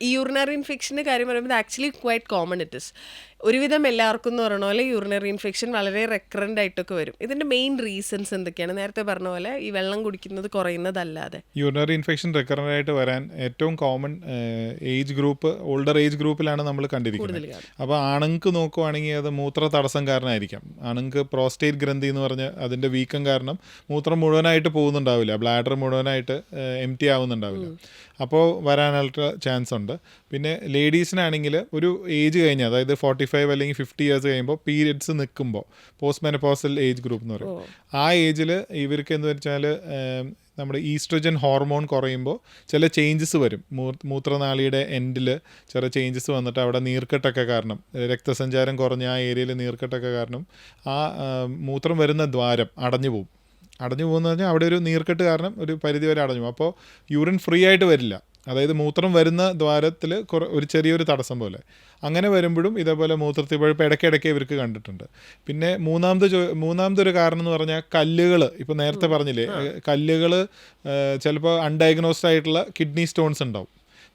ഈ യൂറിനറി ഇൻഫെക്ഷന്റെ കാര്യം പറയുമ്പോൾ actually quite common it is ഒരുവിധം എല്ലാവർക്കും എന്ന് പറഞ്ഞ പോലെ യൂറിനറി ഇൻഫെക്ഷൻ വളരെ റെക്കറന്റ് ആയിട്ടൊക്കെ വരും. ഇതിന്റെ മെയിൻ റീസൺസ് എന്തൊക്കെയാണ്? നേരത്തെ പറഞ്ഞ പോലെ ഈ വെള്ളം കുടിക്കുന്നത് കുറയുന്നതല്ലാതെ. യൂറിനറി ഇൻഫെക്ഷൻ റെക്കറന്റ് ആയിട്ട് വരാൻ ഏറ്റവും common age group older age ഗ്രൂപ്പിലാണ് നമ്മൾ കണ്ടിരിക്കുന്നത്. അപ്പോൾ ആണുങ്ങൾക്ക് നോക്കുവാണെങ്കിൽ അത് മൂത്ര തടസ്സം കാരണമായിരിക്കാം. ആണുങ്ങൾക്ക് പ്രോസ്റ്റേറ്റ് ഗ്രന്ഥി എന്ന് പറഞ്ഞ് അതിന്റെ വീക്കം കാരണം മൂത്രം മുഴുവനായിട്ട് പോകുന്നുണ്ടാവില്ല. ബ്ലാഡർ മുഴുവനായിട്ട് എം ടി ആവുന്നുണ്ടാവില്ല. അപ്പോൾ വരാനായിട്ട് ചാൻസ് ഉണ്ട്. പിന്നെ ലേഡീസിനാണെങ്കിൽ ഒരു ഏജ് കഴിഞ്ഞ് അതായത് ഫോർട്ടി ഫൈവ് അല്ലെങ്കിൽ ഫിഫ്റ്റി ഇയേഴ്സ് കഴിയുമ്പോൾ പീരിയഡ്സ് നിൽക്കുമ്പോൾ പോസ്റ്റ് മെനപ്പോസൽ ഏജ് ഗ്രൂപ്പ് എന്ന് പറയും. ആ ഏജിൽ ഇവർക്ക് എന്ന് വെച്ചാൽ നമ്മുടെ ഈസ്ട്രജൻ ഹോർമോൺ കുറയുമ്പോൾ ചില ചേഞ്ചസ് വരും. മൂത്രനാളിയുടെ എൻഡിൽ ചെറിയ ചേഞ്ചസ് വന്നിട്ട് അവിടെ നീർക്കെട്ടൊക്കെ കാരണം രക്തസഞ്ചാരം കുറഞ്ഞ ആ ഏരിയയിൽ നീർക്കെട്ടൊക്കെ കാരണം ആ മൂത്രം വരുന്ന ദ്വാരം അടഞ്ഞു പോകും അടഞ്ഞു പോകുന്ന പറഞ്ഞാൽ അവിടെ ഒരു നീർക്കെട്ട് കാരണം ഒരു പരിധി വരെ അടഞ്ഞു അപ്പോൾ യൂറിൻ ഫ്രീ ആയിട്ട് വരില്ല. അതായത് മൂത്രം വരുന്ന ദ്വാരത്തിൽ കുറ ഒരു ചെറിയൊരു തടസ്സം പോലെ. അങ്ങനെ വരുമ്പോഴും ഇതേപോലെ മൂത്രത്തിൽ പഴുപ്പ് ഇടയ്ക്കിടയ്ക്ക് ഇവർക്ക് കണ്ടിട്ടുണ്ട്. പിന്നെ മൂന്നാമത് ചോ- മൂന്നാമത്തെ ഒരു കാരണം എന്ന് പറഞ്ഞാൽ കല്ലുകൾ ഇപ്പോൾ നേരത്തെ പറഞ്ഞില്ലേ കല്ലുകൾ ചിലപ്പോൾ അൺഡയഗ്നോസ്ഡ് ആയിട്ടുള്ള കിഡ്നി സ്റ്റോൺസ് ഉണ്ടാവും.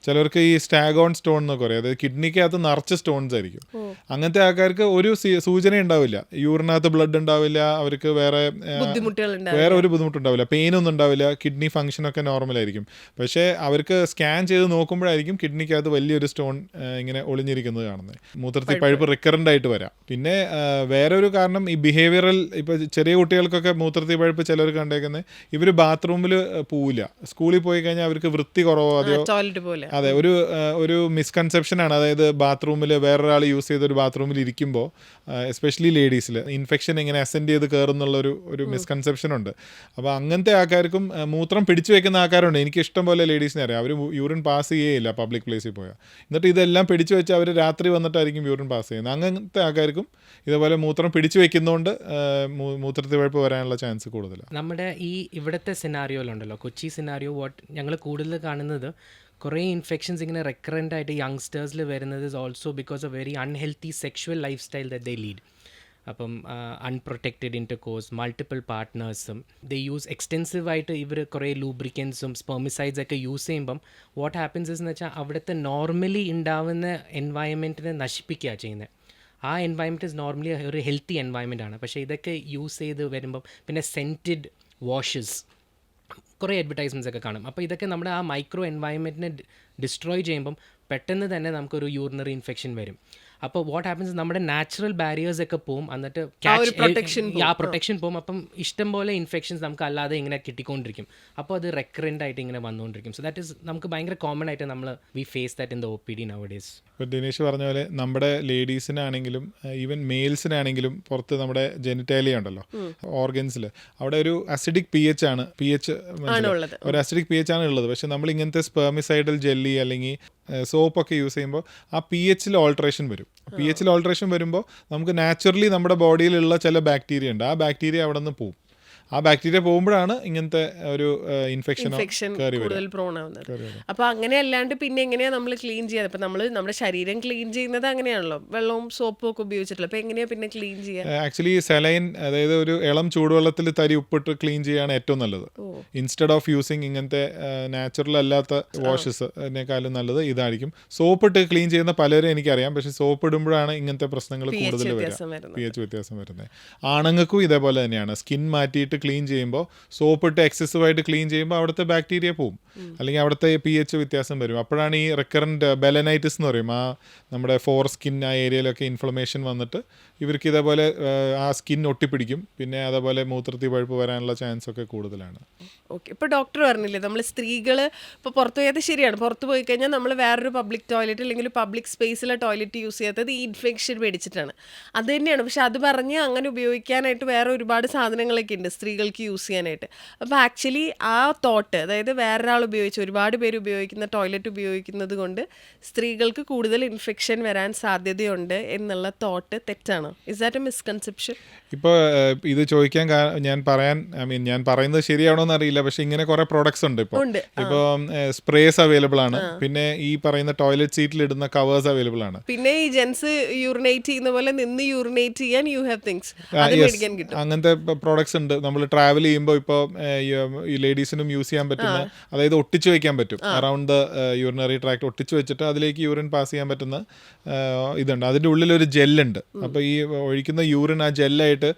ചിലർക്ക് ഈ സ്റ്റാഗോൺ സ്റ്റോൺ എന്നൊക്കെ പറയും. അതായത് കിഡ്നിക്കകത്ത് നിറച്ച് സ്റ്റോൺസ് ആയിരിക്കും. അങ്ങനത്തെ ആൾക്കാർക്ക് ഒരു സൂചന ഉണ്ടാവില്ല. യൂറിനകത്ത് ബ്ലഡ് ഉണ്ടാവില്ല അവർക്ക് വേറെ വേറെ ഒരു ബുദ്ധിമുട്ടുണ്ടാവില്ല. പെയിൻ ഒന്നും ഉണ്ടാവില്ല. കിഡ്നി ഫംഗ്ഷൻ ഒക്കെ നോർമൽ ആയിരിക്കും. പക്ഷേ അവർക്ക് സ്കാൻ ചെയ്ത് നോക്കുമ്പോഴായിരിക്കും കിഡ്നിക്കകത്ത് വലിയൊരു സ്റ്റോൺ ഇങ്ങനെ ഒളിഞ്ഞിരിക്കുന്നത് കാണുന്നത്. മൂത്രത്തിൽ പഴുപ്പ്. റിക്കറന്റ് ആയിട്ട് വരാം. പിന്നെ വേറെ ഒരു കാരണം ഈ ബിഹേവിയറൽ ഇപ്പോൾ ചെറിയ കുട്ടികൾക്കൊക്കെ മൂത്രത്തിൽ പഴുപ്പ് ചിലർ കണ്ടേക്കുന്നത് ഇവർ ബാത്റൂമിൽ പോവില്ല. സ്കൂളിൽ പോയി കഴിഞ്ഞാൽ അവർക്ക് വൃത്തി കുറവോ അതോ അതെ ഒരു ഒരു മിസ്കൺസെപ്ഷൻ ആണ്. അതായത് ബാത്റൂമിൽ വേറൊരാൾ യൂസ് ചെയ്ത ഒരു ബാത്റൂമിൽ ഇരിക്കുമ്പോൾ എസ്പെഷ്യലി ലേഡീസിൽ ഇൻഫെക്ഷൻ ഇങ്ങനെ അസെൻഡ് ചെയ്ത് കയറുന്നുള്ള ഒരു ഒരു മിസ്കൺസെപ്ഷൻ ഉണ്ട്. അപ്പോൾ അങ്ങനത്തെ ആൾക്കാർക്കും മൂത്രം പിടിച്ചു വെക്കുന്ന ആൾക്കാരുണ്ട്. എനിക്ക് ഇഷ്ടം പോലെ ലേഡീസിനെ അറിയാം. അവർ യൂറിൻ പാസ് ചെയ്യേയില്ല പബ്ലിക് പ്ലേസിൽ പോയാൽ എന്നിട്ട് ഇതെല്ലാം പിടിച്ചു വെച്ച് അവർ രാത്രി വന്നിട്ടായിരിക്കും യൂറിൻ പാസ് ചെയ്യുന്നത്. അങ്ങനത്തെ ആൾക്കാർക്കും ഇതേപോലെ മൂത്രം പിടിച്ചു വെക്കുന്നതുകൊണ്ട് മൂത്രത്തിൽ വഴപ്പ് വരാനുള്ള ചാൻസ് കൂടുതലാണ് നമ്മുടെ ഈ ഇവിടുത്തെ സിനാരിയോയിലുണ്ടല്ലോ കൊച്ചി സിനാരിയോ വാട്ട് ഞങ്ങൾ കൂടുതൽ കാണുന്നത് കുറേ ഇൻഫെക്ഷൻസ് ഇങ്ങനെ റെക്കറന്റ് ആയിട്ട് യങ്സ്റ്റേഴ്സിൽ വരുന്നത് is also because a very unhealthy sexual lifestyle they lead അപ്പം അൺപ്രൊട്ടക്റ്റഡ് ഇന്റർ കോഴ്സ് മൾട്ടിപ്പിൾ പാർട്ട്നേഴ്സും ദേ യൂസ് എക്സ്റ്റെൻസീവ് ആയിട്ട് ഇവർ കുറേ ലൂബ്രിക്കൻസും സ്പെർമിസൈഡ്സ് ഒക്കെ യൂസ് ചെയ്യുമ്പം വാട്ട് ഹാപ്പൻസ് എന്ന് വെച്ചാൽ അവിടുത്തെ നോർമലി ഉണ്ടാവുന്ന എൻവയൺമെന്റിനെ നശിപ്പിക്കുക ചെയ്യുന്നത് ആ എൻവയൺമെന്റ് ഇസ് നോർമലി ഒരു ഹെൽത്തി എൻവയൺമെന്റ് ആണ്. പക്ഷേ ഇതൊക്കെ യൂസ് ചെയ്ത് വരുമ്പം പിന്നെ സെന്റഡ് വാഷസ് കുറേ അഡ്വർടൈസ്മെന്റ്സ് ഒക്കെ കാണും. അപ്പോൾ ഇതൊക്കെ നമ്മുടെ ആ മൈക്രോ എൻവയൺമെന്റിനെ ഡിസ്ട്രോയ് ചെയ്യുമ്പം പെട്ടെന്ന് തന്നെ നമുക്കൊരു യൂറിനറി ഇൻഫെക്ഷൻ വരും. അപ്പോൾ വാട്ട് ഹാപ്പൻസ് നമ്മുടെ നാച്ചുറൽ ബാരിയേഴ്സ് ഒക്കെ പോവും. എന്നിട്ട് ആ പ്രൊട്ടക്ഷൻ പോവും. അപ്പം ഇഷ്ടം പോലെ ഇൻഫെക്ഷൻസ് നമുക്ക് അല്ലാതെ ഇങ്ങനെ കിട്ടിക്കൊണ്ടിരിക്കും. അപ്പോൾ അത് റെക്കറന്റ് ആയിട്ട് ഇങ്ങനെ വന്നുകൊണ്ടിരിക്കും സോ ദാറ്റ് ഇസ് നമുക്ക് ഭയങ്കര കോമൺ ആയിട്ട് നമ്മൾ we face that in the O P D Dinesh പറഞ്ഞ പോലെ നമ്മുടെ ലേഡീസിനാണെങ്കിലും ഈവൻ മെയിൽസിനാണെങ്കിലും പുറത്ത് നമ്മുടെ ജെനിറ്റാലിയ ഉണ്ടല്ലോ ഓർഗൻസിൽ അവിടെ ഒരു അസിഡിക് പി എച്ച് ആണ്. പി എച്ച് ഉള്ളത്. ഒരു അസിഡിക് പി എച്ച് ആണ് ഉള്ളത്. പക്ഷെ നമ്മൾ ഇങ്ങനത്തെ സ്പെർമിസൈഡൽ ജെല്ലി അല്ലെങ്കിൽ സോപ്പൊക്കെ യൂസ് ചെയ്യുമ്പോൾ ആ പി എച്ചിൽ ഓൾട്രേഷൻ വരും. പി എച്ചിൽ ഓൾട്രേഷൻ വരുമ്പോൾ നമുക്ക് നാച്ചുറലി നമ്മുടെ ബോഡിയിലുള്ള ചില ബാക്ടീരിയ ഉണ്ട്. ആ ബാക്ടീരിയ അവിടെ നിന്ന് പോകും ആ ബാക്ടീരിയ പോകുമ്പോഴാണ് ഇങ്ങനത്തെ ഒരു ഇൻഫെക്ഷൻ കൂടുതൽ പ്രോൺ ആവുന്നത്. അപ്പൊ അങ്ങനെ അല്ലാണ്ട് പിന്നെ എങ്ങനെയാ നമ്മൾ ക്ലീൻ ചെയ്യാൻ ഇപ്പൊ നമ്മൾ നമ്മുടെ ശരീരം ക്ലീൻ ചെയ്യുന്നത് അങ്ങനെയാണല്ലോ. വെള്ളവും സോപ്പും ഒക്കെ ഉപയോഗിച്ചിട്ടില്ല അപ്പൊ എങ്ങനെയാ പിന്നെ ക്ലീൻ ചെയ്യാൻ ആക്ച്വലി സെലൈൻ അതായത് ഒരു ഇളം ചൂടുവെള്ളത്തിൽ തരി ഉപ്പിട്ട് ക്ലീൻ ചെയ്യാണ് ഏറ്റവും നല്ലത്. ഇൻസ്റ്റെഡ് ഓഫ് യൂസിങ് ഇങ്ങനത്തെ നാച്ചുറൽ അല്ലാത്ത വാഷസ് അതിനേക്കാളും നല്ലത് ഇതായിരിക്കും. സോപ്പ് ഇട്ട് ക്ലീൻ ചെയ്യുന്ന പലരും എനിക്കറിയാം. പക്ഷെ സോപ്പ് ഇടുമ്പോഴാണ് ഇങ്ങനത്തെ പ്രശ്നങ്ങൾ കൂടുതൽ വരിക. പി എച്ച് വ്യത്യാസം വരുന്നത്. ആണുങ്ങൾക്കും ഇതേപോലെ തന്നെയാണ്. സ്കിൻ മാറ്റിയിട്ട് ക്ലീൻ ചെയ്യുമ്പോൾ സോപ്പ് ഇട്ട് എക്സസീവായിട്ട് ക്ലീൻ ചെയ്യുമ്പോൾ അവിടുത്തെ ബാക്ടീരിയ പോവും. അല്ലെങ്കിൽ അവിടുത്തെ പി എച്ച് വ്യത്യാസം വരും. അപ്പോഴാണ് ഈ റിക്കറന്റ് ബെലനൈറ്റിസ് എന്ന് പറയും. ആ നമ്മുടെ ഫോർ സ്കിൻ ആ ഏരിയയിലൊക്കെ ഇൻഫ്ലമേഷൻ വന്നിട്ട് ഇവർക്ക് ഇതേപോലെ ആ, ആ സ്കിൻ ഒട്ടിപ്പിടിക്കും. പിന്നെ അതേപോലെ മൂത്രത്തി പഴുപ്പ് വരാനുള്ള ചാൻസ് ഒക്കെ കൂടുതലാണ്. ഓക്കെ ഇപ്പൊ ഡോക്ടർ പറഞ്ഞില്ലേ നമ്മൾ സ്ത്രീകൾ ഇപ്പൊ പുറത്തു പോയത് ശരിയാണ്. പുറത്തു പോയി കഴിഞ്ഞാൽ നമ്മൾ വേറൊരു പബ്ലിക് ടോയ്ലറ്റ് അല്ലെങ്കിൽ പബ്ലിക് സ്പേസിലെ ടോയ്ലറ്റ് യൂസ് ചെയ്യാത്തത് ഈ ഇൻഫെക്ഷൻ മേടിച്ചിട്ടാണ്. അത് തന്നെയാണ്. പക്ഷെ അത് പറഞ്ഞ് അങ്ങനെ ഉപയോഗിക്കാനായിട്ട് വേറെ ഒരുപാട് സാധനങ്ങളൊക്കെ ഉണ്ട്. സ്ത്രീകൾക്ക് യൂസ് ചെയ്യാനായിട്ട്. അപ്പോൾ ആക്ച്വലി ആ തോട്ട് അതായത് വേറൊരാൾ ഉപയോഗിച്ച് ഒരുപാട് പേര് ഉപയോഗിക്കുന്ന ടോയ്ലറ്റ് ഉപയോഗിക്കുന്നത് കൊണ്ട് സ്ത്രീകൾക്ക് കൂടുതൽ ഇൻഫെക്ഷൻ വരാൻ സാധ്യതയുണ്ട് എന്നുള്ള തോട്ട് തെറ്റാണ്. ഇസ് ദാറ്റ് എ മിസ്കൺസെപ്ഷൻ ഇപ്പോൾ ഇത് ചോദിക്കാൻ ഞാൻ പറയാൻ ഐ മീൻ ഞാൻ പറയുന്നത് ശരിയാണോ എന്ന് അറിയില്ല. പക്ഷെ ഇങ്ങനെ കുറെ പ്രോഡക്ട്സ് ഉണ്ട് ഇപ്പോൾ ഇപ്പോൾ സ്പ്രേസ് അവൈലബിൾ ആണ്. പിന്നെ ഈ പറയുന്ന ടോയ്ലറ്റ് സീറ്റിൽ ഇടുന്ന കവേഴ്സ് അവൈലബിൾ ആണ്. പിന്നെ ഈ ജെൻസ് യൂറിനേറ്റ് ചെയ്യുന്ന പോലെ നിന്ന് യൂറിനേറ്റ് ചെയ്യാൻ യു ഹാവ് തിങ്സ് അങ്ങനത്തെ പ്രോഡക്ട്സ് ഉണ്ട്. നമ്മൾ ട്രാവൽ ചെയ്യുമ്പോൾ ഇപ്പോൾ ഈ ലേഡീസിനും യൂസ് ചെയ്യാൻ പറ്റുന്ന അതായത് ഒട്ടിച്ചു വെക്കാൻ പറ്റും. അറൗണ്ട് ദ യൂറിനറി ട്രാക്ട് ഒട്ടിച്ചു വെച്ചിട്ട് അതിലേക്ക് യൂറിൻ പാസ് ചെയ്യാൻ പറ്റുന്ന ഇതുണ്ട്. അതിന്റെ ഉള്ളിൽ ഒരു ജെല്ലുണ്ട് അപ്പോൾ ഈ ഒഴിക്കുന്ന യൂറിൻ ആ ജെല്ലായിട്ട്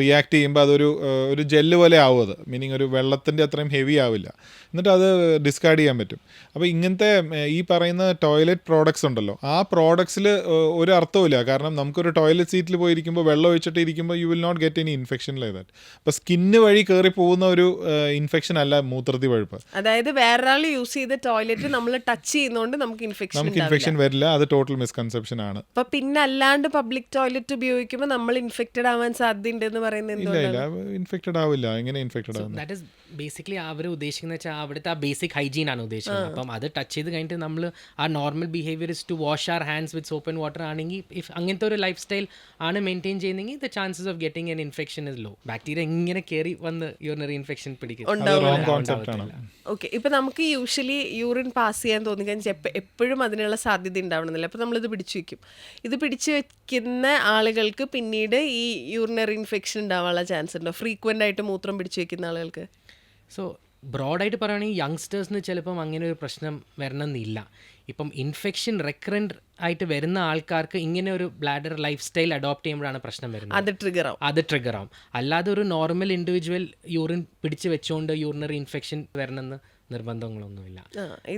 റിയാക്ട് ചെയ്യുമ്പോൾ അതൊരു ഒരു ജെല്ല് പോലെ ആവും അത്. മീനിങ് ഒരു വെള്ളത്തിന്റെ അത്രയും ഹെവി ആവില്ല. എന്നിട്ട് അത് ഡിസ്കാർഡ് ചെയ്യാൻ പറ്റും. അപ്പോൾ ഇങ്ങനത്തെ ഈ പറയുന്ന ടോയ്ലറ്റ് പ്രോഡക്ട്സ് ഉണ്ടല്ലോ. ആ പ്രോഡക്ട്സിൽ ഒരു അർത്ഥവുമില്ല. കാരണം നമുക്കൊരു ടോയ്ലറ്റ് സീറ്റിൽ പോയിരിക്കുമ്പോൾ വെള്ളം ഒഴിച്ചിട്ട് ഇരിക്കുമ്പോൾ you will not get any infection like that അപ്പോൾ സ്കിന്ന് വഴി കയറി പോകുന്ന ഒരു ഇൻഫെക്ഷൻ അല്ല മൂത്രത്തി പഴുപ്പ് അതായത് വേറൊരാൾ യൂസ് ചെയ്ത ടോയ്ലറ്റ് നമ്മൾ ടച്ച് ചെയ്യുന്നതുകൊണ്ട് നമുക്ക് ഇൻഫെക്ഷൻ നമുക്ക് ഇൻഫെക്ഷൻ വരില്ല. അത് ടോട്ടൽ മിസ്കൺസെപ്ഷൻ ആണ്. അപ്പൊ പിന്നെ അല്ലാണ്ട് പബ്ലിക് ടോയ്ലറ്റ് ഉപയോഗിക്കുമ്പോൾ നമ്മൾ ഇൻഫെക്റ്റഡ് ആവാൻ സാധ്യതയുണ്ട് എന്ന് പറയുന്നത് ഇല്ല ഇല്ല. ഇൻഫെക്റ്റഡ് ആവില്ല. എങ്ങനെ ഇൻഫെക്റ്റഡ് ആവുന്നത് ബേസിക്കലി അവർ ഉദ്ദേശിക്കുന്നത് വെച്ചാൽ അവിടുത്തെ ആ ബേസിക് ഹൈജീൻ ആണ് ഉദ്ദേശിക്കുന്നത്. അപ്പം അത് ടച്ച് ചെയ്ത് കഴിഞ്ഞിട്ട് നമ്മൾ ആ normal behaviour is to wash our hands with soap and water ആണെങ്കിൽ ഇഫ് അങ്ങനത്തെ ഒരു ലൈഫ് സ്റ്റൈൽ ആണ് മെയിന്റെയിൻ ചെയ്യുന്നെങ്കിൽ the chances of getting an infection is low bacteria ഇങ്ങനെ കയറി വന്ന് യൂറിനറി ഇൻഫെക്ഷൻ പിടിക്കും. ഓക്കെ ഇപ്പൊ നമുക്ക് യൂഷ്വലി യൂറിൻ പാസ് ചെയ്യാൻ തോന്നിക്കഴിഞ്ഞാൽ കഴിഞ്ഞാൽ എപ്പോഴും അതിനുള്ള സാധ്യത ഉണ്ടാവണമെന്നില്ല. അപ്പം നമ്മളിത് പിടിച്ചു വെക്കും. ഇത് പിടിച്ചു വെക്കുന്ന ആളുകൾക്ക് പിന്നീട് ഈ യൂറിനറി ഇൻഫെക്ഷൻ ഉണ്ടാവാനുള്ള ചാൻസ് ഉണ്ടോ? ഫ്രീക്വന്റ് ആയിട്ട് മൂത്രം പിടിച്ചു വെക്കുന്ന ആളുകൾക്ക്? സോ ബ്രോഡായിട്ട് പറയുകയാണെങ്കിൽ യങ്സ്റ്റേഴ്സിന് ചിലപ്പം അങ്ങനെ ഒരു പ്രശ്നം വരണമെന്നില്ല. ഇപ്പം ഇൻഫെക്ഷൻ റെക്കറന്റ് ആയിട്ട് വരുന്ന ആൾക്കാർക്ക് ഇങ്ങനെ ഒരു ബ്ലാഡർ ലൈഫ് സ്റ്റൈൽ അഡോപ്റ്റ് ചെയ്യുമ്പോഴാണ് പ്രശ്നം വരുന്നത്. അത് ട്രിഗർ ആവും. അത് ട്രിഗർ ആവും. അല്ലാതെ ഒരു നോർമൽ ഇൻഡിവിജ്വൽ യൂറിൻ പിടിച്ച് വെച്ചുകൊണ്ട് യൂറിനറി ഇൻഫെക്ഷൻ വരണമെന്ന് നിർബന്ധങ്ങളൊന്നുമില്ല.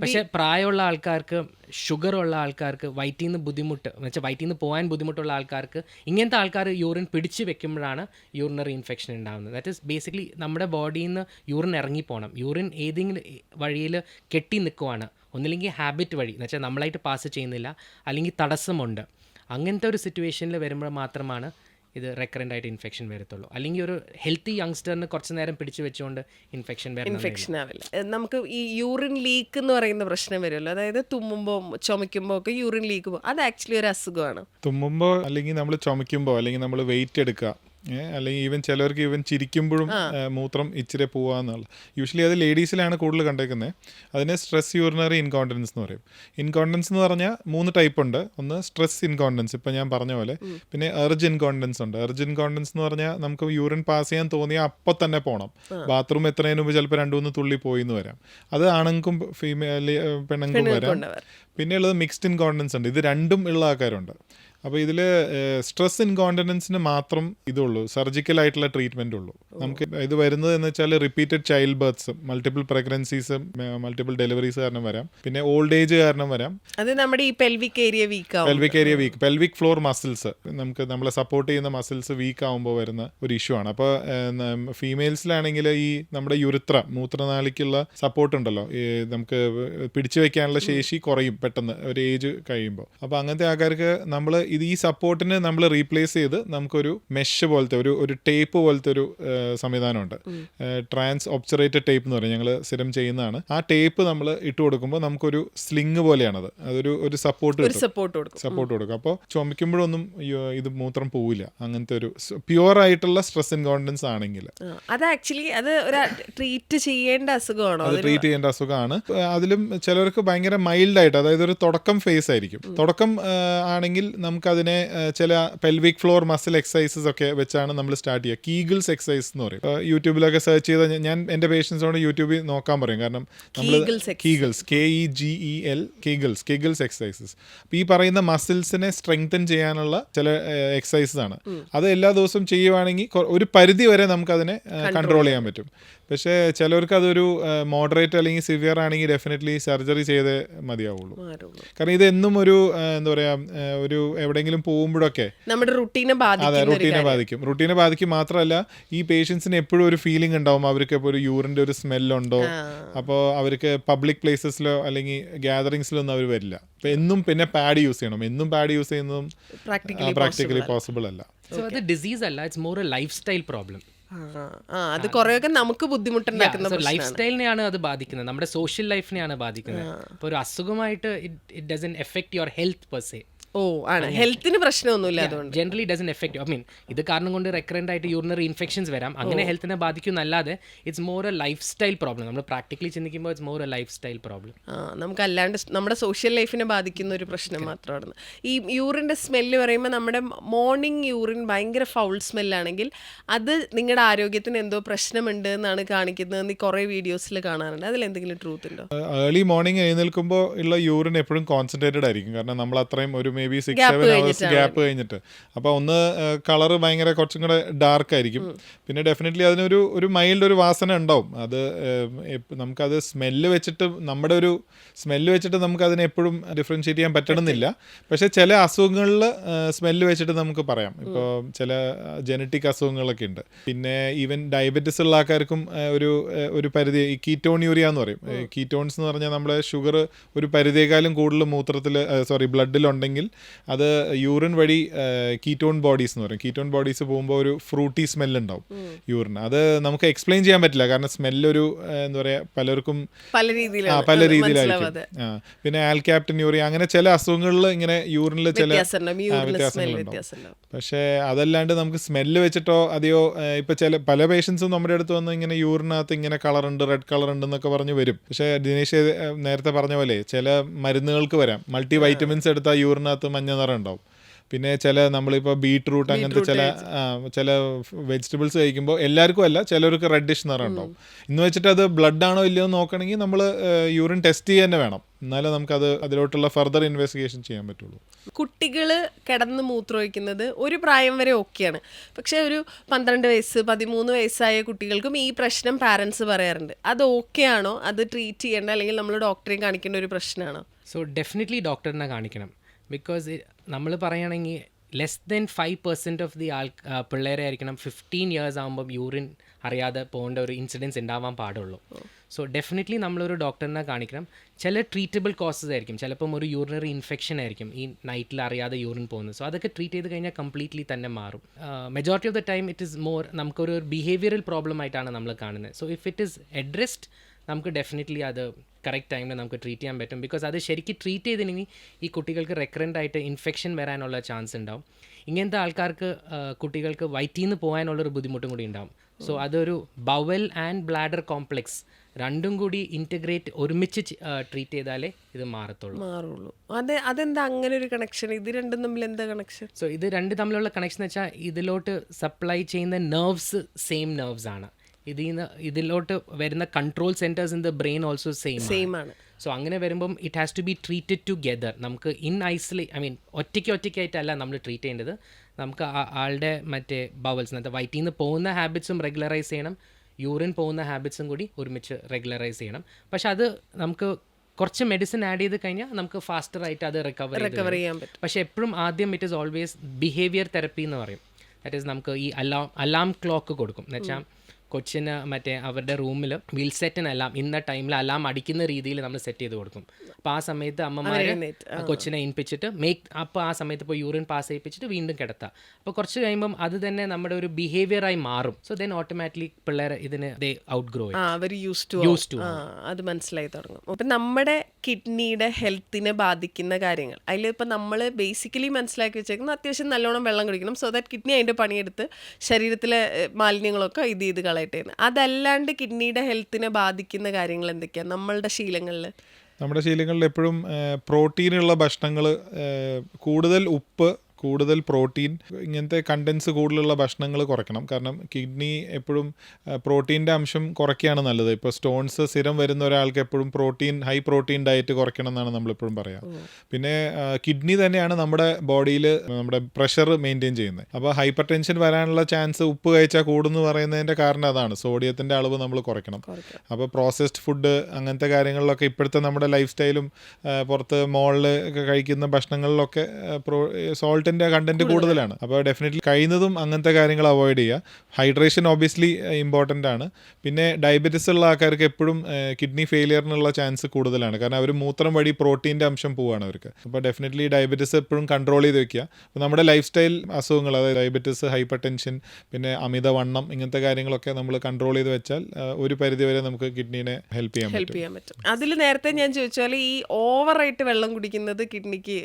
പക്ഷെ പ്രായമുള്ള ആൾക്കാർക്ക് ഷുഗർ ഉള്ള ആൾക്കാർക്ക് വയറ്റിൽ നിന്ന് ബുദ്ധിമുട്ട് എന്ന് വെച്ചാൽ വയറ്റിൽ നിന്ന് പോകാൻ ബുദ്ധിമുട്ടുള്ള ആൾക്കാർക്ക് ഇങ്ങനത്തെ ആൾക്കാർ യൂറിൻ പിടിച്ച് വെക്കുമ്പോഴാണ് യൂറിനറി ഇൻഫെക്ഷൻ ഉണ്ടാകുന്നത് ദാറ്റ് ഇസ് ബേസിക്കലി നമ്മുടെ ബോഡിയിൽ നിന്ന് യൂറിൻ ഇറങ്ങിപ്പോകണം യൂറിൻ ഏതെങ്കിലും വഴിയിൽ കെട്ടി നിൽക്കുവാണ് ഒന്നില്ലെങ്കിൽ ഹാബിറ്റ് വഴി എന്ന് വെച്ചാൽ നമ്മളായിട്ട് പാസ് ചെയ്യുന്നില്ല അല്ലെങ്കിൽ തടസ്സമുണ്ട്. അങ്ങനത്തെ ഒരു സിറ്റുവേഷനിൽ വരുമ്പോൾ മാത്രമാണ് ഇത് റെക്കറന്റ് ആയിട്ട് ഇൻഫെക്ഷൻ വരത്തുള്ളൂ. അല്ലെങ്കിൽ ഒരു ഹെൽത്തി യങ്സ്റ്ററിന് കുറച്ച് നേരം പിടിച്ചു വെച്ചുകൊണ്ട് ഇൻഫെക്ഷൻ വരണം ഇൻഫെക്ഷൻ ആവില്ല. നമുക്ക് ഈ യൂറിൻ ലീക്ക് എന്ന് പറയുന്ന പ്രശ്നം വരുമല്ലോ. അതായത് തുമ്മുമ്പോൾ ചുമയ്ക്കുമ്പോൾ ഒക്കെ യൂറിൻ ലീക്ക് പോകും. അത് ആക്ച്വലി ഒരു അസുഖമാണ്. തുമ്മുമ്പോൾ അല്ലെങ്കിൽ നമ്മൾ ചുമയ്ക്കുമ്പോൾ അല്ലെങ്കിൽ നമ്മൾ വെയിറ്റ് എടുക്കുക. അല്ലെങ്കിൽ ഈവൻ ചിലവർക്ക് ഈവൻ ചിരിക്കുമ്പോഴും മൂത്രം ഇച്ചിരി പോവാന്നുള്ള യൂഷ്വലി അത് ലേഡീസിലാണ് കൂടുതൽ കണ്ടേക്കുന്നത് അതിനെ സ്ട്രെസ് യൂറിനറി ഇൻകോണ്ടൻസ് എന്ന് പറയും. ഇൻകോണ്ടൻസ് എന്ന് പറഞ്ഞാൽ മൂന്ന് ടൈപ്പ് ഉണ്ട്. ഒന്ന് സ്ട്രെസ് ഇൻകോണ്ടൻസ് ഇപ്പം ഞാൻ പറഞ്ഞ പോലെ. പിന്നെ എർജ് ഇൻകോണ്ടൻസ് ഉണ്ട്. എർജ് ഇൻകോണ്ടൻസ് എന്ന് പറഞ്ഞാൽ നമുക്ക് യൂറിൻ പാസ് ചെയ്യാൻ തോന്നിയാൽ അപ്പം തന്നെ പോകണം ബാത്റൂം എത്രയും മുമ്പ് ചിലപ്പോൾ രണ്ടു മൂന്ന് തുള്ളി പോയി എന്ന് വരാം. അത് ആണുങ്ങൾക്കും ഫീമെയിൽ പെണ്ണുങ്ങൾക്കും വരാം. പിന്നെയുള്ളത് മിക്സ്ഡ് ഇൻകോണ്ടൻസ് ഉണ്ട്. ഇത് രണ്ടും ഉള്ള ആൾക്കാരുണ്ട്. അപ്പോൾ ഇതിൽ സ്ട്രെസ് ഇൻകോണ്ടനൻസിന് മാത്രം ഇതുള്ളൂ. സർജിക്കൽ ആയിട്ടുള്ള ട്രീറ്റ്മെന്റ് ഉള്ളൂ. നമുക്ക് ഇത് വരുന്നത് എന്ന് വെച്ചാൽ റിപ്പീറ്റഡ് ചൈൽഡ് ബർത്ത്സും മൾട്ടിപ്പിൾ പ്രഗ്നൻസീസും മൾട്ടിപ്പിൾ ഡെലിവറീസ് കാരണം വരാം. പിന്നെ ഓൾഡ് ഏജ് കാരണം വരാം. അത് നമ്മുടെ ഈ പെൽവിക് ഏരിയ വീക്ക് ആവും. Pelvic area weak pelvic floor muscles നമുക്ക് നമ്മളെ സപ്പോർട്ട് ചെയ്യുന്ന മസിൽസ് വീക്ക് ആകുമ്പോൾ വരുന്ന ഒരു ഇഷ്യൂ ആണ്. അപ്പോൾ ഫീമെയിൽസിലാണെങ്കിൽ ഈ നമ്മുടെ യുരുത്ര മൂത്രനാളിക്കുള്ള സപ്പോർട്ട് ഉണ്ടല്ലോ. നമുക്ക് പിടിച്ചു വെക്കാനുള്ള ശേഷി കുറയും പെട്ടെന്ന് ഒരു ഏജ് കഴിയുമ്പോൾ. അപ്പോൾ അങ്ങനത്തെ ആൾക്കാർക്ക് നമ്മൾ ഇത് ഈ സപ്പോർട്ടിന് നമ്മൾ റീപ്ലേസ് ചെയ്ത് നമുക്കൊരു മെഷ് പോലത്തെ ഒരു ഒരു ടേപ്പ് പോലത്തെ ഒരു സംവിധാനമുണ്ട്. ട്രാൻസ് ഒബ്സറേറ്റഡ് ടേപ്പ് എന്ന് പറയും. ഞങ്ങൾ സ്ഥിരം ചെയ്യുന്നതാണ്. ആ ടേപ്പ് നമ്മൾ ഇട്ട് കൊടുക്കുമ്പോൾ നമുക്കൊരു സ്ലിങ് പോലെയാണത്. അതൊരു ഒരു സപ്പോർട്ട് സപ്പോർട്ട് കൊടുക്കും. സപ്പോർട്ട് കൊടുക്കും. അപ്പോൾ ചുമക്കുമ്പോഴൊന്നും ഇത് മൂത്രം പോവില്ല. അങ്ങനത്തെ ഒരു പ്യുവർ ആയിട്ടുള്ള സ്ട്രെസ് ഇൻകോണ്ടൻസ് ആണെങ്കിൽ. അത് ആക്ച്വലി അത് ഒരു ട്രീറ്റ് ചെയ്യേണ്ട അസുഖമാണോ? അത് ട്രീറ്റ് ചെയ്യേണ്ട അസുഖമാണ്. അതിലും ചിലർക്ക് ഭയങ്കര മൈൽഡ് ആയിട്ട് അതായത് ഒരു തുടക്കം ഫേസ് ആയിരിക്കും. തുടക്കം ആണെങ്കിൽ ആണെങ്കിൽ നമുക്കതിനെ ചില പെൽവിക് ഫ്ലോർ മസിൽ എക്സസൈസസ് ഒക്കെ വെച്ചാണ് നമ്മൾ സ്റ്റാർട്ട് ചെയ്യുക. കീഗിൾസ് എക്സസൈസ് എന്ന് പറയും. യൂട്യൂബിലൊക്കെ സെർച്ച് ചെയ്താൽ ഞാൻ എന്റെ പേഷ്യൻസിനോട് യൂട്യൂബിൽ നോക്കാൻ പറയും. കാരണം നമ്മൾ Kegels K E G E L Kegels Kegels exercises അപ്പോൾ ഈ പറയുന്ന മസിൽസിനെ സ്ട്രെങ്തൻ ചെയ്യാനുള്ള ചില എക്സസൈസസ് ആണ്. അത് എല്ലാ ദിവസവും ചെയ്യുവാണെങ്കിൽ ഒരു പരിധി വരെ നമുക്കതിനെ കൺട്രോൾ ചെയ്യാൻ പറ്റും. പക്ഷേ ചിലവർക്ക് അതൊരു മോഡറേറ്റ് അല്ലെങ്കിൽ സിവിയർ ആണെങ്കിൽ ഡെഫിനറ്റ്ലി സർജറി ചെയ്തേ മതിയാവുള്ളൂ. കാരണം ഇത് എന്നും ഒരു എന്താ പറയുക ഒരു എവിടെയെങ്കിലും പോകുമ്പോഴൊക്കെ നമ്മുടെ റുട്ടീനെ അതെ ബാധിക്കുന്ന ഒരു റുട്ടീനെ. ബാധിക്കും. റുട്ടീനെ ബാധിക്കും മാത്രമല്ല ഈ പേഷ്യൻസിന് എപ്പോഴും ഒരു ഫീലിംഗ് ഉണ്ടാവും. അവർക്ക് ഇപ്പോൾ ഒരു യൂറിന്റെ ഒരു സ്മെല്ലുണ്ടോ അപ്പോൾ അവർക്ക് പബ്ലിക് പ്ലേസസിലോ അല്ലെങ്കിൽ ഗ്യാതറിങ്സിലോ ഒന്നും അവർ വരില്ല. അപ്പോൾ എന്നും പിന്നെ പാഡ് യൂസ് ചെയ്യണം. എന്നും പാഡ് യൂസ് ചെയ്യുന്നതും പ്രാക്ടിക്കലി പോസിബിൾ അല്ല. സോ അത് ഡിസീസ് അല്ല. It's more a lifestyle problem അത് കുറേയൊക്കെ നമുക്ക് ബുദ്ധിമുട്ടുണ്ടാക്കുന്ന ലൈഫ് സ്റ്റൈലിനെയാണ് അത് ബാധിക്കുന്നത്. നമ്മുടെ സോഷ്യൽ ലൈഫിനെയാണ് ബാധിക്കുന്നത്. അപ്പോൾ ഒരു അസുഖമായിട്ട് it doesn't affect your health per se ഓ ആണ്. ഹെൽത്തിന് പ്രശ്നമൊന്നുമില്ല അതുകൊണ്ട്. Generally doesn't affect I mean ഇത് കാരണം കൊണ്ട് റെക്കറന്റ് ആയിട്ട് യൂറിനറി ഇൻഫെക്ഷൻസ് വരാം. അങ്ങനെ ഹെൽത്തിനെ ബാധിക്കുന്നല്ലാതെ it's more a lifestyle problem നമ്മൾ പ്രാക്ടിക്കലി ചിന്തിക്കുമ്പോൾ it's more a lifestyle problem നമുക്ക് അല്ലാണ്ട് നമ്മുടെ സോഷ്യൽ ലൈഫിനെ ബാധിക്കുന്ന ഒരു പ്രശ്നം മാത്രമാണ്. ഈ യൂറിന്റെ സ്മെല്ല് പറയുമ്പോൾ നമ്മുടെ മോർണിംഗ് യൂറിൻ ഭയങ്കര ഫൗൾ സ്മെല്ലാണെങ്കിൽ അത് നിങ്ങളുടെ ആരോഗ്യത്തിന് എന്തോ പ്രശ്നമുണ്ട് എന്നാണ് കാണിക്കുന്നതെന്ന് എന്ന് കുറേ വീഡിയോസിൽ കാണാറുണ്ട്. അതിൽ എന്തെങ്കിലും ട്രൂത്ത് ഉണ്ടോ? ഏർലി മോർണിംഗ് എഴുന്നേൽക്കുമ്പോൾ ഉള്ള യൂറിൻ എപ്പോഴും കോൺസെൻട്രേറ്റഡ് ആയിരിക്കും. കാരണം നമ്മൾ അത്രയും ഒരു maybe six seven hours gap കഴിഞ്ഞിട്ട്. അപ്പോൾ ഒന്ന് കളർ ഭയങ്കര കുറച്ചും കൂടെ ഡാർക്ക് ആയിരിക്കും. പിന്നെ ഡെഫിനറ്റ്ലി അതിനൊരു ഒരു മൈൽഡ് ഒരു വാസന ഉണ്ടാവും. അത് നമുക്കത് സ്മെല്ല് വെച്ചിട്ട് നമ്മുടെ ഒരു സ്മെല്ല് വെച്ചിട്ട് നമുക്ക് അതിനെ എപ്പോഴും ഡിഫറൻഷിയേറ്റ് ചെയ്യാൻ പറ്റണമെന്നില്ല. പക്ഷേ ചില അസുഖങ്ങളിൽ സ്മെല്ല് വെച്ചിട്ട് നമുക്ക് പറയാം. ഇപ്പോൾ ചില ജനറ്റിക് അസുഖങ്ങളൊക്കെ ഉണ്ട്. പിന്നെ ഈവൻ ഡയബറ്റിസ് ഉള്ള ആൾക്കാർക്കും ഒരു ഒരു പരിധി ഈ കീറ്റോൺ യൂറിയ എന്ന് പറയും. കീറ്റോൺസ് എന്ന് പറഞ്ഞാൽ നമ്മുടെ ഷുഗർ ഒരു പരിധിയേക്കാളും കൂടുതൽ മൂത്രത്തിൽ സോറി ബ്ലഡിലുണ്ടെങ്കിൽ അത് യൂറിൻ വഴി കീറ്റോൺ ബോഡീസ് എന്ന് പറയും. കീറ്റോൺ ബോഡീസ് പോകുമ്പോൾ ഒരു ഫ്രൂട്ടി സ്മെൽ ഉണ്ടാവും യൂറിൻ അത് നമുക്ക് എക്സ്പ്ലെയിൻ ചെയ്യാൻ പറ്റില്ല. കാരണം സ്മെല്ലൊരു എന്താ പറയുക പലർക്കും പല ആ പല രീതിയിലായിരിക്കും. പിന്നെ ആ പിന്നെ ആൽക്യാപ്റ്റൻ യൂറിയ അങ്ങനെ ചില അസുഖങ്ങളിൽ ഇങ്ങനെ യൂറിനിൽ ചില വ്യത്യാസങ്ങളുണ്ടാവും പക്ഷേ അതല്ലാണ്ട് നമുക്ക് സ്മെല്ല് വെച്ചിട്ടോ അതെയോ ഇപ്പം ഇപ്പൊ ചില പല പേഷ്യൻസും നമ്മുടെ അടുത്ത് വന്ന് ഇങ്ങനെ യൂറിനകത്ത് ഇങ്ങനെ കളർ ഉണ്ട് റെഡ് കളർ ഉണ്ട് എന്നൊക്കെ പറഞ്ഞ് വരും. പക്ഷേ ദിനേശ് നേരത്തെ പറഞ്ഞ പോലെ ചില മരുന്നുകൾക്ക് വരാം. മൾട്ടി വൈറ്റമിൻസ് എടുത്താൽ യൂറിനകത്ത് മഞ്ഞ നിറം ഉണ്ടാവും. പിന്നെ ചില നമ്മളിപ്പോൾ ബീട്രൂട്ട് അങ്ങനത്തെ ചില ചില വെജിറ്റബിൾസ് കഴിക്കുമ്പോൾ എല്ലാവർക്കും അല്ല ചിലർക്ക് റെഡിഷ് നിറം ഉണ്ടാവും. ഇന്ന് വെച്ചിട്ട് അത് ബ്ലഡ് ആണോ ഇല്ലയോ എന്ന് നോക്കണമെങ്കിൽ നമ്മൾ യൂറിൻ ടെസ്റ്റ് ചെയ്യാൻ തന്നെ വേണം. എന്നാലേ അത് അതിലോട്ടുള്ള ഫർദർ ഇൻവെസ്റ്റിഗേഷൻ ചെയ്യാൻ പറ്റുള്ളൂ. കുട്ടികൾ കിടന്ന് മൂത്രമൊഴിക്കുന്നത് ഒരു പ്രായം വരെ ഓക്കെയാണ്. പക്ഷേ ഒരു പന്ത്രണ്ട് വയസ്സ് പതിമൂന്ന് വയസ്സായ കുട്ടികൾക്കും ഈ പ്രശ്നം പാരൻസ് പറയാറുണ്ട്. അത് ഓക്കെ ആണോ അത് ട്രീറ്റ് ചെയ്യേണ്ട? അല്ലെങ്കിൽ നമ്മൾ ഡോക്ടറെ കാണിക്കേണ്ട ഒരു പ്രശ്നമാണോ സോ ഡെഫിനറ്റ്ലി ഡോക്ടറിനെ കാണിക്കണം. ബിക്കോസ് നമ്മൾ പറയുകയാണെങ്കിൽ less than five percent of the all പിള്ളേരെ ആയിരിക്കണം ഫിഫ്റ്റീൻ ഇയേഴ്സ് ആകുമ്പം യൂറിൻ അറിയാതെ പോകേണ്ട ഒരു ഇൻസിഡൻസ് ഉണ്ടാവാൻ പാടുള്ളൂ. സോ ഡെഫിനറ്റ്ലി നമ്മളൊരു ഡോക്ടറിനെ കാണിക്കണം. ചില ട്രീറ്റബിൾ കോസസ് ആയിരിക്കും. ചിലപ്പം ഒരു യൂറിനറി ഇൻഫെക്ഷൻ ആയിരിക്കും ഈ നൈറ്റിൽ അറിയാതെ യൂറിൻ പോകുന്നത്. സോ അതൊക്കെ ട്രീറ്റ് ചെയ്ത് കഴിഞ്ഞാൽ കംപ്ലീറ്റ്ലി തന്നെ മാറും. Majority of the time it is more നമുക്കൊരു ബിഹേവിയറൽ പ്രോബ്ലം ആയിട്ടാണ് നമ്മൾ കാണുന്നത്. So if it is addressed നമുക്ക് ഡെഫിനറ്റ്ലി അത് കറക്റ്റ് ടൈമിൽ നമുക്ക് ട്രീറ്റ് ചെയ്യാൻ പറ്റും. ബിക്കോസ് അത് ശരിക്കും ട്രീറ്റ് ചെയ്തില്ലെങ്കിൽ ഈ കുട്ടികൾക്ക് റെക്കറന്റ് ആയിട്ട് ഇൻഫെക്ഷൻ വരാനുള്ള ചാൻസ് ഉണ്ടാവും. ഇങ്ങനത്തെ ആൾക്കാർക്ക് കുട്ടികൾക്ക് വയറ്റിൽ നിന്ന് പോകാനുള്ളൊരു ബുദ്ധിമുട്ടും കൂടി ഉണ്ടാവും. സോ അതൊരു ബവൽ ആൻഡ് ബ്ലാഡർ കോംപ്ലെക്സ് രണ്ടും കൂടി ഇന്റഗ്രേറ്റ് ഒരുമിച്ച് ട്രീറ്റ് ചെയ്താലേ ഇത് മാറത്തുള്ളൂ. മാറുള്ളൂ. അതെ അതെന്താ അങ്ങനെ ഒരു കണക്ഷൻ ഇത് രണ്ടും തമ്മിൽ എന്താ കണക്ഷൻ സോ ഇത് രണ്ട് തമ്മിലുള്ള കണക്ഷൻ എന്ന് വെച്ചാൽ ഇതിലോട്ട് സപ്ലൈ ചെയ്യുന്ന നെർവ്സ് സെയിം നെർവ്സ് ആണ്. ഇതിൽ നിന്ന് ഇതിലോട്ട് വരുന്ന control centres in the brain also same same ആണ്. സോ അങ്ങനെ വരുമ്പം it has to be treated together നമുക്ക് ഇൻ ഐസൊലേ ഐ മീൻ ഒറ്റയ്ക്ക് ഒറ്റയ്ക്കായിട്ടല്ല നമ്മൾ ട്രീറ്റ് ചെയ്യേണ്ടത്. നമുക്ക് ആ- ആളുടെ മറ്റേ ബവൽസ് അതായത് വയറ്റിൽ നിന്ന് പോകുന്ന ഹാബിറ്റ്സും റെഗുലറൈസ് ചെയ്യണം. യൂറിൻ പോകുന്ന ഹാബിറ്റ്സും കൂടി ഒരുമിച്ച് റെഗുലറൈസ് ചെയ്യണം. പക്ഷെ അത് നമുക്ക് കുറച്ച് മെഡിസിൻ ആഡ് ചെയ്ത് കഴിഞ്ഞാൽ നമുക്ക് ഫാസ്റ്റർ ആയിട്ട് അത് റിക്കവർ റിക്കവർ ചെയ്യാൻ പറ്റും. പക്ഷെ എപ്പോഴും ആദ്യം it is always behaviour therapy എന്ന് പറയും. ദാറ്റ് ഈസ് നമുക്ക് ഈ അലാം അലാം ക്ലോക്ക് കൊടുക്കും. എന്ന് വെച്ചാൽ കൊച്ചിന് മറ്റേ അവരുടെ റൂമിൽ വീൽ സെറ്റിന് അലാം ഇന്ന ടൈമിൽ അലാം അടിക്കുന്ന രീതിയിൽ നമ്മൾ സെറ്റ് ചെയ്ത് കൊടുക്കും. അപ്പോൾ ആ സമയത്ത് അമ്മമാർ കൊച്ചിനെ ഇൻപിച്ചിട്ട് മേക്ക് അപ്പോൾ ആ സമയത്ത് ഇപ്പോൾ യൂറിൻ പാസ് ചെയ്യിപ്പിച്ചിട്ട് വീണ്ടും കിടത്താം. അപ്പോൾ കുറച്ച് കഴിയുമ്പം അത് തന്നെ നമ്മുടെ ഒരു ബിഹേവിയറായി മാറും. സോ ദെൻ ഓട്ടോമാറ്റിക്കലി പിള്ളേർ ഇതിന് they outgrow used to to അത് മനസ്സിലായി തുടങ്ങും. അപ്പം നമ്മുടെ കിഡ്നിയുടെ ഹെൽത്തിനെ ബാധിക്കുന്ന കാര്യങ്ങൾ. അതിൽ ഇപ്പം നമ്മൾ ബേസിക്കലി മനസ്സിലാക്കി വെച്ചേക്കുന്നത് അത്യാവശ്യം നല്ലോണം വെള്ളം കുടിക്കണം. സോ ദാറ്റ് കിഡ്നി അതിന്റെ പണിയെടുത്ത് ശരീരത്തിലെ മാലിന്യങ്ങളൊക്കെ ഇത് ചെയ്ത് കളയട്ടെ എന്ന് അതല്ലാണ്ട് കിഡ്നിയുടെ ഹെൽത്തിനെ ബാധിക്കുന്ന കാര്യങ്ങൾ എന്തൊക്കെയാണ് നമ്മളുടെ ശീലങ്ങളിൽ. നമ്മുടെ ശീലങ്ങളിൽ എപ്പോഴും പ്രോട്ടീനുള്ള ഭക്ഷണങ്ങൾ കൂടുതൽ ഉപ്പ് കൂടുതൽ പ്രോട്ടീൻ ഇങ്ങനത്തെ കണ്ടൻസ് കൂടുതലുള്ള ഭക്ഷണങ്ങൾ കുറയ്ക്കണം. കാരണം കിഡ്നി എപ്പോഴും പ്രോട്ടീന്റെ അംശം കുറയ്ക്കുകയാണ് നല്ലത്. ഇപ്പോൾ സ്റ്റോൺസ് സ്ഥിരം വരുന്ന ഒരാൾക്ക് എപ്പോഴും പ്രോട്ടീൻ ഹൈ പ്രോട്ടീൻ ഡയറ്റ് കുറയ്ക്കണം എന്നാണ് നമ്മളെപ്പോഴും പറയുക പിന്നെ കിഡ്നി തന്നെയാണ് നമ്മുടെ ബോഡിയിൽ നമ്മുടെ പ്രഷർ മെയിന്റെയിൻ ചെയ്യുന്നത്. അപ്പോൾ ഹൈപ്പർ ടെൻഷൻ വരാനുള്ള ചാൻസ് ഉപ്പ് കഴിച്ചാൽ കൂടുന്നു പറയുന്നതിന്റെ കാരണം അതാണ്. സോഡിയത്തിന്റെ അളവ് നമ്മൾ കുറയ്ക്കണം. അപ്പോൾ പ്രോസസ്ഡ് ഫുഡ് അങ്ങനത്തെ കാര്യങ്ങളിലൊക്കെ ഇപ്പോഴത്തെ നമ്മുടെ ലൈഫ് സ്റ്റൈലും പുറത്ത് മോളിൽ ഒക്കെ കഴിക്കുന്ന ഭക്ഷണങ്ങളിലൊക്കെ പ്രോ സോൾട്ടിന്റെ സോഡിയത്തിന്റെ കണ്ടന്റ് കൂടുതലാണ്. അപ്പോൾ ഡെഫിനറ്റ്ലി കഴിയുന്നതും അങ്ങനത്തെ കാര്യങ്ങൾ അവോയ്ഡ് ചെയ്യുക. ഹൈഡ്രേഷൻ ഓബിയസ്ലി ഇമ്പോർട്ടന്റ് ആണ്. പിന്നെ ഡയബറ്റിസ് ഉള്ള ആൾക്കാർക്ക് എപ്പോഴും കിഡ്നി ഫെയിലിയറിനുള്ള ചാൻസ് കൂടുതലാണ്. കാരണം അവർ മൂത്രം വഴി പ്രോട്ടീന്റെ അംശം പോവുകയാണ് അവർക്ക്. അപ്പോൾ ഡെഫിനറ്റ്ലി ഡയബറ്റിസ് എപ്പോഴും കൺട്രോൾ ചെയ്ത് വെക്കുക. അപ്പോൾ നമ്മുടെ ലൈഫ് സ്റ്റൈൽ അസുഖങ്ങൾ അതായത് ഡയബറ്റിസ് ഹൈപ്പർ ടെൻഷൻ പിന്നെ അമിതവണ്ണം ഇങ്ങനത്തെ കാര്യങ്ങളൊക്കെ നമ്മൾ കൺട്രോൾ ചെയ്ത് വെച്ചാൽ ഒരു പരിധിവരെ നമുക്ക് കിഡ്നീനെ ഹെൽപ്പ് ചെയ്യാൻ ഹെൽപ്പ് പറ്റും. ചെയ്യാൻ പറ്റും. അതിൽ നേരത്തെ ഞാൻ ചോദിച്ചാൽ ഈ ഓവറായിട്ട് വെള്ളം കുടിക്കുന്നത് കിഡ്നിക്ക്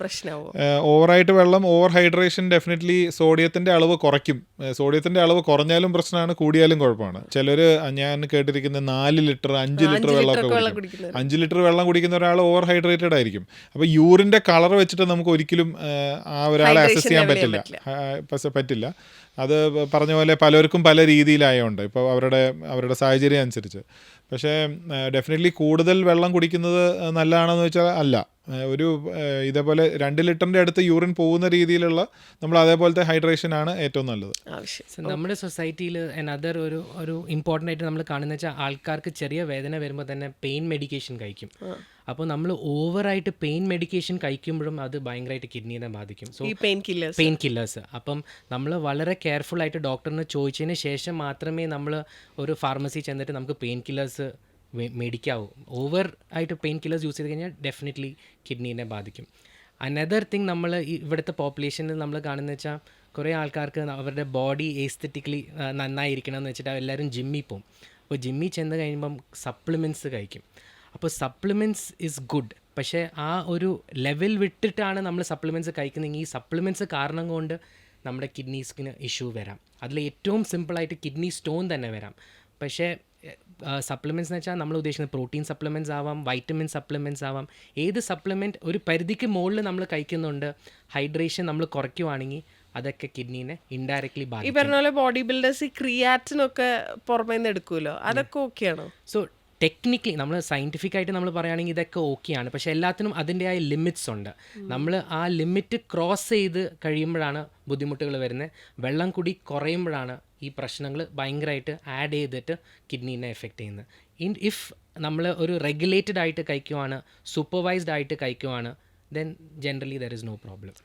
പ്രശ്നമാവും? ഓവറായിട്ട് വെള്ളം ഓവർ ഹൈഡ്രേഷൻ ഡെഫിനറ്റ്ലി സോഡിയത്തിന്റെ അളവ് കുറയ്ക്കും. സോഡിയത്തിന്റെ അളവ് കുറഞ്ഞാലും പ്രശ്നമാണ് കൂടിയാലും കുഴപ്പമാണ്. ചിലർ ഞാൻ കേട്ടിരിക്കുന്ന നാല് ലിറ്റർ അഞ്ച് ലിറ്റർ വെള്ളമൊക്കെ കുടിക്കും. അഞ്ച് ലിറ്റർ വെള്ളം കുടിക്കുന്ന ഒരാൾ ഓവർ ഹൈഡ്രേറ്റഡ് ആയിരിക്കും. അപ്പോൾ യൂറിന്റെ കളർ വെച്ചിട്ട് നമുക്ക് ഒരിക്കലും ആ, ഒരാളെ അസസ് ചെയ്യാൻ പറ്റില്ല. പറ്റില്ല. അത് പറഞ്ഞ പോലെ പലർക്കും പല രീതിയിലായതുകൊണ്ട് ഇപ്പോൾ അവരുടെ അവരുടെ സാഹചര്യം അനുസരിച്ച്. പക്ഷേ ഡെഫിനറ്റ്ലി കൂടുതൽ വെള്ളം കുടിക്കുന്നത് നല്ലതാണെന്ന് വെച്ചാൽ അല്ല. ഒരു ഇതേപോലെ രണ്ട് ലിറ്ററിന്റെ അടുത്ത് യൂറിൻ പോകുന്ന രീതിയിലുള്ള നമ്മൾ അതേപോലത്തെ ഹൈഡ്രേഷൻ ആണ് ഏറ്റവും നല്ലത്. നമ്മുടെ സൊസൈറ്റിയിൽ അനദർ ഒരു ഒരു ഇമ്പോർട്ടന്റ് ആയിട്ട് നമ്മൾ കാണുന്ന വെച്ചാൽ ആൾക്കാർക്ക് ചെറിയ വേദന വരുമ്പോൾ തന്നെ പെയിൻ മെഡിക്കേഷൻ കഴിക്കും. അപ്പോൾ നമ്മൾ ഓവറായിട്ട് പെയിൻ മെഡിക്കേഷൻ കഴിക്കുമ്പോഴും അത് ഭയങ്കരമായിട്ട് കിഡ്നീനെ ബാധിക്കും. So painkillers painkillers അപ്പം നമ്മൾ വളരെ കെയർഫുൾ ആയിട്ട് ഡോക്ടറിന് ചോദിച്ചതിന് ശേഷം മാത്രമേ നമ്മൾ ഒരു ഫാർമസി ചെന്നിട്ട് നമുക്ക് പെയിൻ കില്ലേഴ്സ് മേടിക്കാവൂ. ഓവർ ആയിട്ട് പെയിൻ കില്ലേഴ്സ് യൂസ് ചെയ്ത് കഴിഞ്ഞാൽ ഡെഫിനറ്റ്ലി കിഡ്നീനെ ബാധിക്കും. അനദർ തിങ് നമ്മൾ ഇവിടുത്തെ പോപ്പുലേഷനിൽ നമ്മൾ കാണുന്നത് വെച്ചാൽ കുറേ ആൾക്കാർക്ക് അവരുടെ ബോഡി എസ്തെറ്റിക്കലി നന്നായിരിക്കണം എന്ന് വെച്ചിട്ട് എല്ലാവരും ജിമ്മിൽ പോകും അപ്പോൾ ജിമ്മിൽ ചെന്ന് കഴിയുമ്പം സപ്ലിമെന്റ്സ് കഴിക്കും. അപ്പോൾ സപ്ലിമെന്റ്സ് ഇസ് ഗുഡ് പക്ഷേ ആ ഒരു ലെവൽ വിട്ടിട്ടാണ് നമ്മൾ സപ്ലിമെന്റ്സ് കഴിക്കുന്നതെങ്കിൽ ഈ സപ്ലിമെന്റ്സ് കാരണം കൊണ്ട് നമ്മുടെ കിഡ്നീസിന് ഇഷ്യൂ വരാം. അതിൽ ഏറ്റവും സിമ്പിളായിട്ട് കിഡ്നി സ്റ്റോൺ തന്നെ വരാം. പക്ഷേ സപ്ലിമെന്റ്സ് എന്ന് വെച്ചാൽ നമ്മൾ ഉദ്ദേശിക്കുന്നത് പ്രോട്ടീൻ സപ്ലിമെന്റ്സ് ആവാം വൈറ്റമിൻ സപ്ലിമെന്റ്സ് ആവാം. ഏത് സപ്ലിമെന്റ് ഒരു പരിധിക്ക് മുകളിൽ നമ്മൾ കഴിക്കുന്നുണ്ട് ഹൈഡ്രേഷൻ നമ്മൾ കുറയ്ക്കുവാണെങ്കിൽ അതൊക്കെ കിഡ്നീനെ ഇൻഡയറക്ട്ലി ഈ പറഞ്ഞ പോലെ ബോഡി ബിൽഡേഴ്സ് ഈ ക്രിയാറ്റിനൊക്കെ പുറമേ നിന്ന് എടുക്കുമല്ലോ? അതൊക്കെ ഓക്കെയാണോ സോ ടെക്നിക്കലി നമ്മൾ സയന്റിഫിക് ആയിട്ട് നമ്മൾ പറയുകയാണെങ്കിൽ ഇതൊക്കെ ഓക്കെയാണ് പക്ഷേ എല്ലാത്തിനും അതിന്റെതായ ലിമിറ്റ്സ് ഉണ്ട്. നമ്മൾ ആ ലിമിറ്റ് ക്രോസ് ചെയ്ത് കഴിയുമ്പോഴാണ് ബുദ്ധിമുട്ടുകൾ വരുന്നത്. വെള്ളം കുടി കുറയുമ്പോഴാണ് ഈ പ്രശ്നങ്ങൾ ഭയങ്കരമായിട്ട് ആഡ് ചെയ്തിട്ട് കിഡ്നീനെ എഫക്റ്റ് ചെയ്യുന്നത്. ഇൻ ഇഫ് നമ്മൾ ഒരു റെഗുലേറ്റഡ് ആയിട്ട് കഴിക്കുവാണ് സൂപ്പർവൈസ്ഡ് ആയിട്ട് കഴിക്കുവാണ് then generally there is no problem